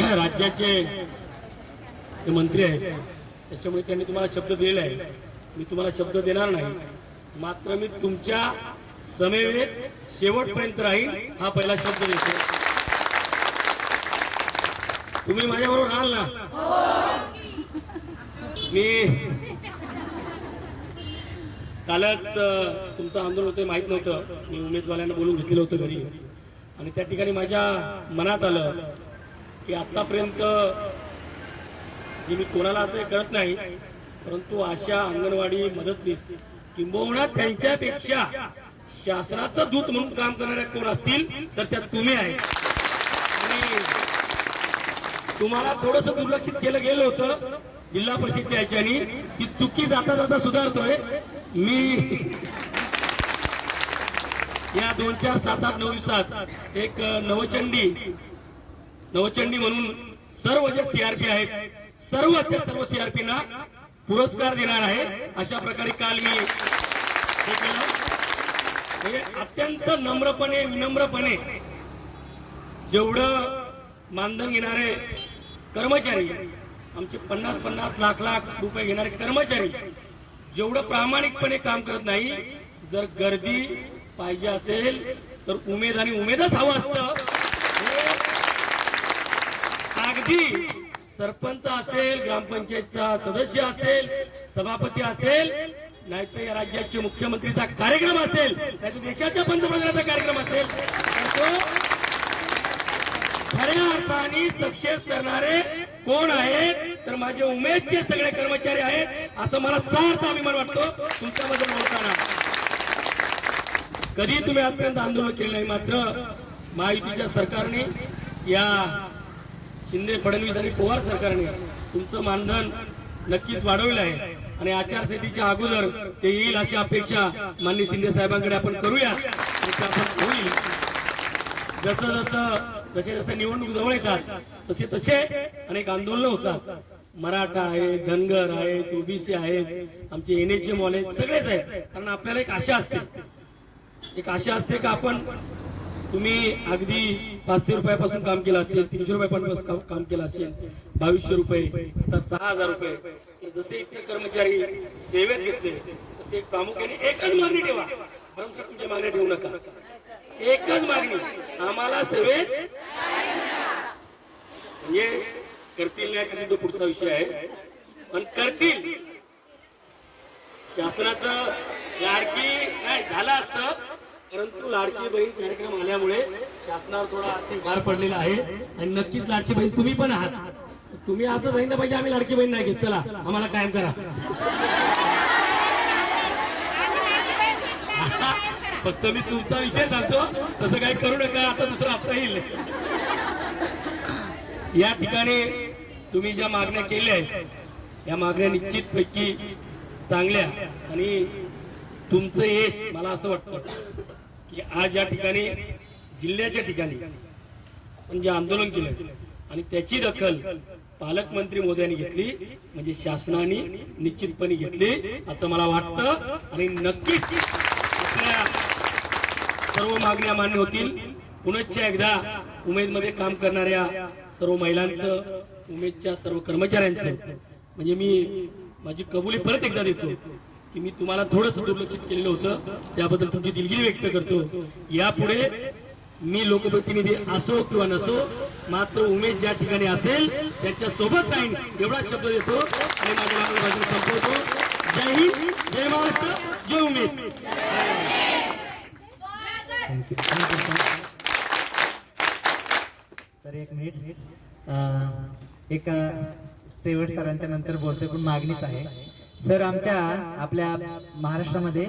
राज्याचे जे मंत्री आहेत त्याच्यामुळे त्यांनी तुम्हाला शब्द दिलेला आहे. मी तुम्हाला शब्द देणार नाही. मात्र मी तुमच्या समेवेत शेवटपर्यंत राहील हा पहिला शब्द देतो. तुम्ही माझ्याबरोबर राहाल ना? मी कालच तुमचं आंदोलन होतं माहीत नव्हतं. मी उमेदवारांना बोलून घेतलेलं होतं घरी. आणि त्या ठिकाणी माझ्या मनात आलं की आत्तापर्यंत की मी कोणाला असं कळत नाही परंतु अशा अंगणवाडी मदतनीस किंबहुना त्यांच्यापेक्षा शासनाचं दूत म्हणून काम करणाऱ्या कोण असतील तर त्यात तुम्ही आहे. आणि तुम्हाला थोडस दुर्लक्षित केलं गेलं होतं जिल्हा परिषदच्या ह्याच्यानी ती चुकी जाता जाता सुधारतोय. मी या दोन चार सात आठ नऊ दिवसात एक नवचंडी नवचंडी म्हणून सर्व जे सीआरपी आहेत सर्वच्या सर्व सीआरपीना पुरस्कार देणार आहे. अशा प्रकारे काल मी हे म्हणजे अत्यंत नम्रपणे विनम्रपणे जेवढं मानधन घेणारे कर्मचारी आमचे पन्नास पन्नास लाख लाख रुपये घेणारे कर्मचारी जेवढं प्रामाणिकपणे काम करत नाही जर गर्दी पाहिजे असेल तर उमेद आणि उमेदच हवं असतं. की सरपंच असेल ग्रामपंचायतचा सदस्य असेल सभापती असेल नाहीतर या राज्याचे मुख्यमंत्रीचा कार्यक्रम असेल नाहीतर देशाच्या पंतप्रधानाचा कार्यक्रम असेल तर तो खऱ्या अर्थाने सक्सेस करणारे कोण आहेत? तर माझे उमेदचे सगळे कर्मचारी आहेत असं मला सार्थ अभिमान वाटतो तुमच्याबद्दल बोलताना. कधी तुम्ही आजपर्यंत आंदोलन केलं नाही मात्र महायुतीच्या सरकारने या शिंदे फडणवीस आणि पवार सरकारने तुमचं मानधन नक्कीच वाढवलं आहे. आणि आचारसंहितेच्या अगोदर ते येईल अशी अपेक्षा माननीय शिंदे साहेबांकडे आपण करूया. होईल जसं जसं जसे जसे निवडणूक जवळ येतात तसे तसे अनेक आंदोलन होतात. मराठा आहेत धनगर आहेत ओबीसी आहेत आमचे एनएचएम वाले आहेत, सगळेच आहेत. कारण आपल्याला एक आशा असते. एक आशा असते का आपण तुम्ही अगदी पाचशे रुपयापासून काम केलं असेल तीनशे रुपयापासून काम- केलं असेल बावीसशे रुपये आता सहा हजार रुपये. जसे इतर कर्मचारी सेवेत घेतले तसे प्रामुख्याने एकच मागणी ठेवा. भरमसाठ तुमच्या मागण्या ठेवू नका. एकच मागणी आम्हाला सेवेत म्हणजे करतील नाही करतील तो पुढचा विषय आहे. पण करतील. शासनाचं लाडकी नाही झालं असतं. परंतु लाडकी बहीण कार्यक्रम आल्यामुळे शासनावर थोडा आर्थिक भार पडलेला आहे. आणि नक्कीच लाडकी बहीण तुम्ही पण आहात. तुम्ही असं सांगितलं पाहिजे आम्ही लाडकी बहीण नाही घेत. चला आम्हाला कायम करा. फक्त मी तुमचा विषय सांगतो. तसं काही करू नका आता दुसरा हप्ता येईल. या ठिकाणी तुम्ही ज्या मागण्या केल्या आहेत या मागण्या निश्चितपैकी चांगल्या. आणि तुमचं यश मला असं वाटतं. की आज या ठिकाणी जिल्ह्याच्या ठिकाणी आपण जे आंदोलन केलं आणि त्याची दखल पालकमंत्री मोदयांनी घेतली म्हणजे शासनाने निश्चितपणे घेतली असं मला वाटतं. आणि नक्कीच आपल्या सर्व मागण्या मान्य होतील. पुनश्च एकदा उमेदमध्ये काम करणाऱ्या सर्व महिलांचं उमेदच्या सर्व कर्मचाऱ्यांचं म्हणजे मी माझी कबुली परत एकदा देतो. की मी तुम्हाला थोडस दुर्लक्षित केलेलं होतं. त्याबद्दल तुमची दिलगिरी व्यक्त करतो. यापुढे मी लोकप्रतिनिधी असो किंवा नसो मात्र उमेद ज्या ठिकाणी असेल त्याच्या सोबत राहीन एवढा शब्द देतो आणि माझ्या भाषण संपवतो. जय हिंद जय महाराष्ट्र जय उमेद thank you thank you sir एक मिनिट. एक शेवट सरांच्या नंतर बोलतोय पण मागणीच आहे. सर आमच्या आपल्या महाराष्ट्रामध्ये